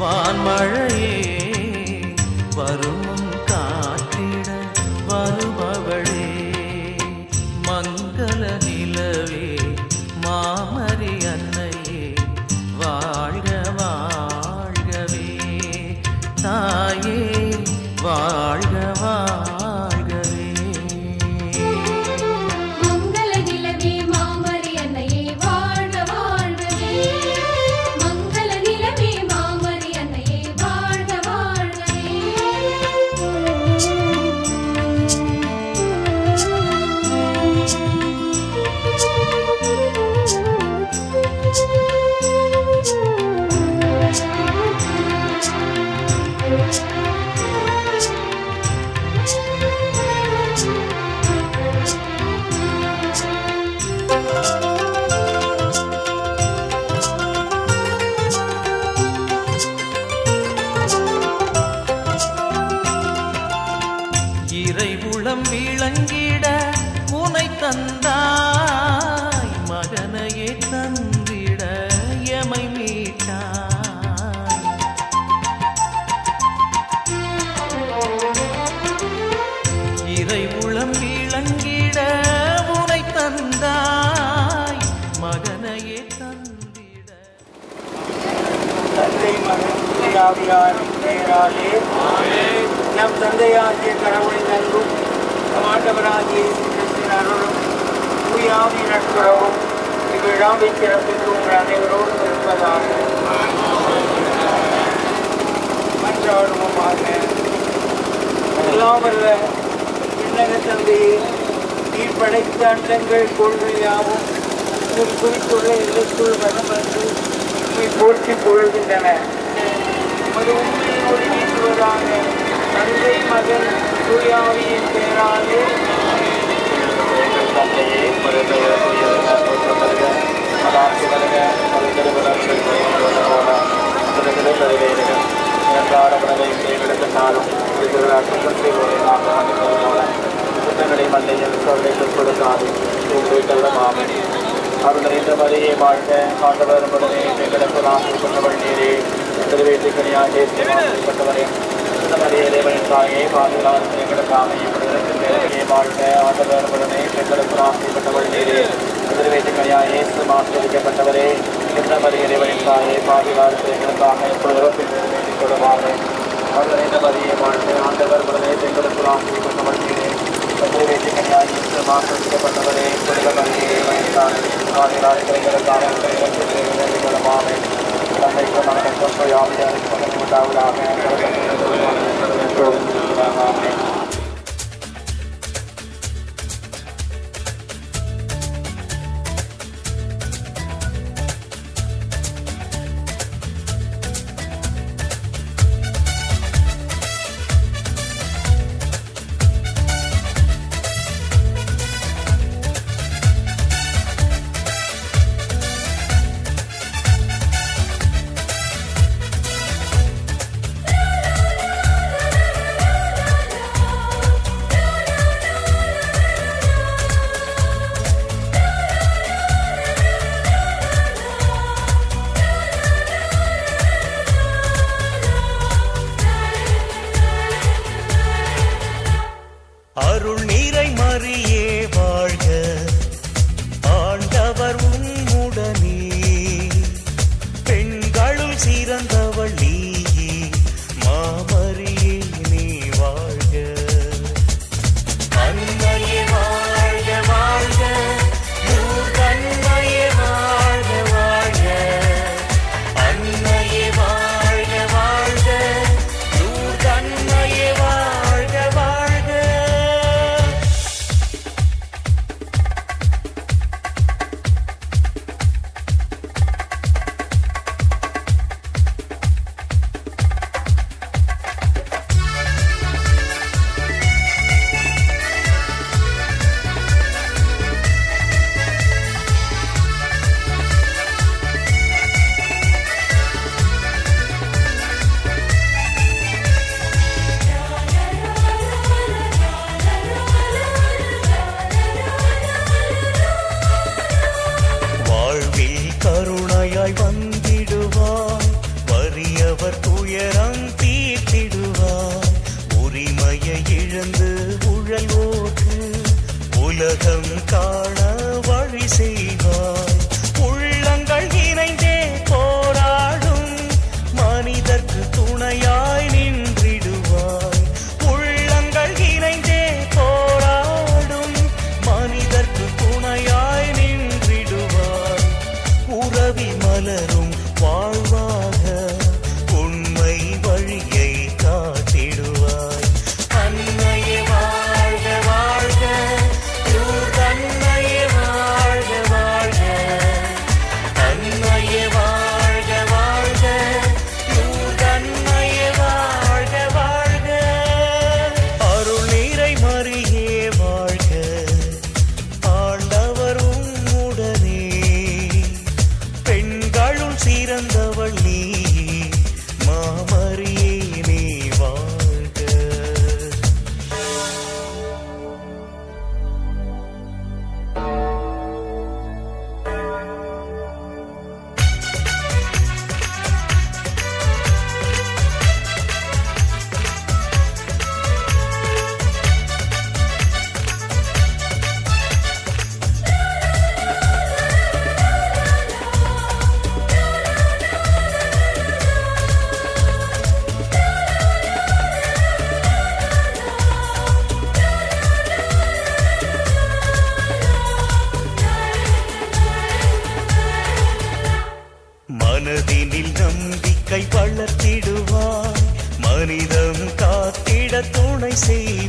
வான்மழையே ஆவியாரின் பெயராலே. நம் தந்தையாகிய கடவுளின் அன்பும் ஆண்டவராகிய அருளும் தூயாவி நட்புறவும் இவ்விழாவை சிறப்பித்து உங்கள் அனைவரோடும் இருப்பதாக மன்றாடுவோமாக. எல்லாம் வல்ல விண்ணக தந்தையை தீர்ப்படைத்த அண்டங்கள் கொள்கை யாவும் குறித்துள்ள எல்லைக்குள் வரும் என்று போற்றி புகழ்கின்றன. ஒரு உண்மையோடு நீங்குவதாக தந்தை மகன் சூர்யாவியின் பெயராலே எங்கள் தந்தையே அருள் நிறைந்த மலையை வாழ்க. ஆண்டவர் உடனே எங்களுக்கு நாம் கொண்டவள் நீரே. திருவேற்றிக்கணியாக ஏற்பட்டவரே தேவனின் தாயே பாதுகாத்து எங்களுக்காக எங்களுடைய வாழ்க ஆண்டவர்களுடனே எங்களுக்கு ஆசைப்பட்டவர்களே திருவேற்றிக்கணியாக இயேசு ஆசிரியப்பட்டவரே இந்த மரிய தேவனின் தாயே பாதுகாத்து எங்களுக்காக எப்பொழுதும் திருவேற்றிக் கொள்வாங்க அவர்கள் இந்த மரிய வாழ்க்கை ஆண்டவர்களுடனே எங்களுக்கு Thank you. உண்மையை இழந்து உழல் ஓட்டு உலகம் காண வழி செய்வார். see.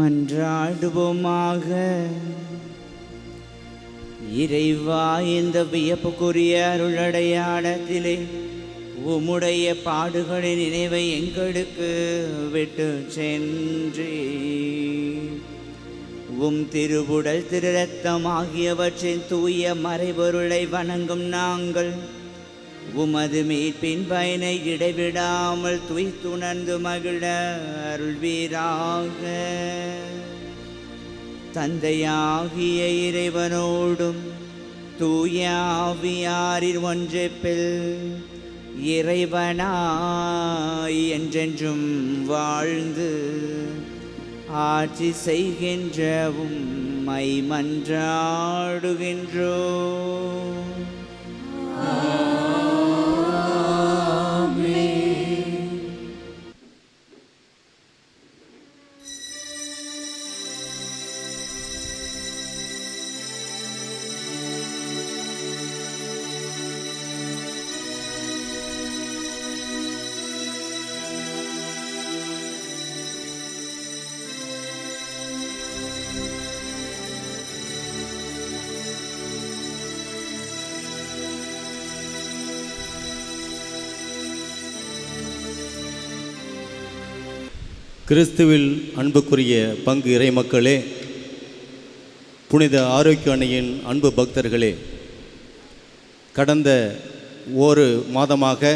மன்றாடுவோமாக. இறைவா இந்த வியப்புக்குரிய அருளடையாளத்திலே உம்முடைய பாடுகளின் நினைவை எங்களுக்கு விட்டு சென்று உம் திருவுடல் திருரத்தம் ஆகியவற்றின் தூய மறைபொருளை வணங்கும் நாங்கள் உமது மீட்பின் பயனை இடைவிடாமல் துய்த்துணர்ந்து மகிழ அருள்வீராக. தந்தையாகிய இறைவனோடும் தூயாவியாரில் ஒன்றிப்பில் இறைவனாய் என்றென்றும் வாழ்ந்து ஆட்சி செய்கின்ற உம்மை மன்றாடுகின்றோ கிறிஸ்துவில் அன்புக்குரிய பங்கு இறைமக்களே புனித ஆரோக்கிய அணையின் அன்பு பக்தர்களே கடந்த ஒரு மாதமாக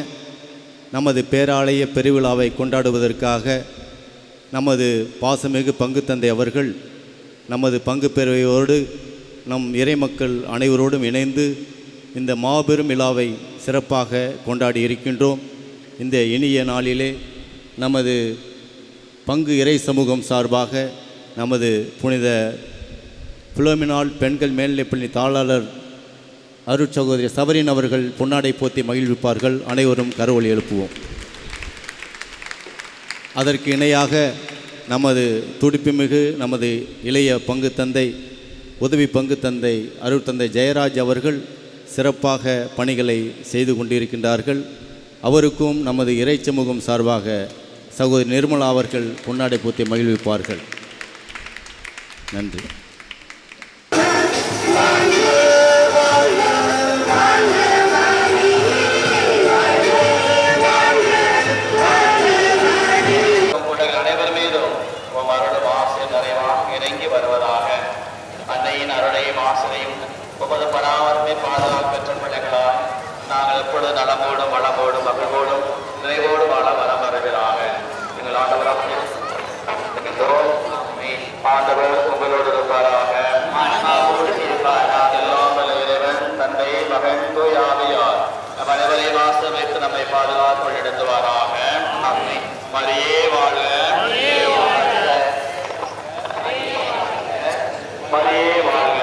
நமது பேராலய பெருவிழாவை கொண்டாடுவதற்காக நமது பாசமிகு பங்கு தந்தை அவர்கள் நமது பங்கு பேரவையோடு நம் இறைமக்கள் அனைவரோடும் இணைந்து இந்த மாபெரும் விழாவை சிறப்பாக கொண்டாடி இருக்கின்றோம் இந்த இனிய நாளிலே நமது பங்கு இறை சமூகம் சார்பாக நமது புனித புலோமினால் பெண்கள் மேல்நிலைப்பள்ளி தாளாளர் அருட்சகோதரி சபரின் அவர்கள் பொன்னாடை போத்தி மகிழ்விப்பார்கள். அனைவரும் கரவொலி எழுப்புவோம். அதற்கு இணையாக நமது துடிப்புமிகு நமது இளைய பங்கு தந்தை உதவி பங்கு தந்தை அருள் தந்தை ஜெயராஜ் அவர்கள் சிறப்பாக பணிகளை செய்து கொண்டிருக்கின்றார்கள். அவருக்கும் நமது இறை சமூகம் சார்பாக சகோதரி நிர்மலா அவர்கள் பொன்னாடை பூத்தை மகிழ்விப்பார்கள். நன்றி. ஆசை வைத்து நம்மை பாதுகாத்து எடுத்துவாராக அம்மை மரியே வாழ்க. மரியே வாழ்க.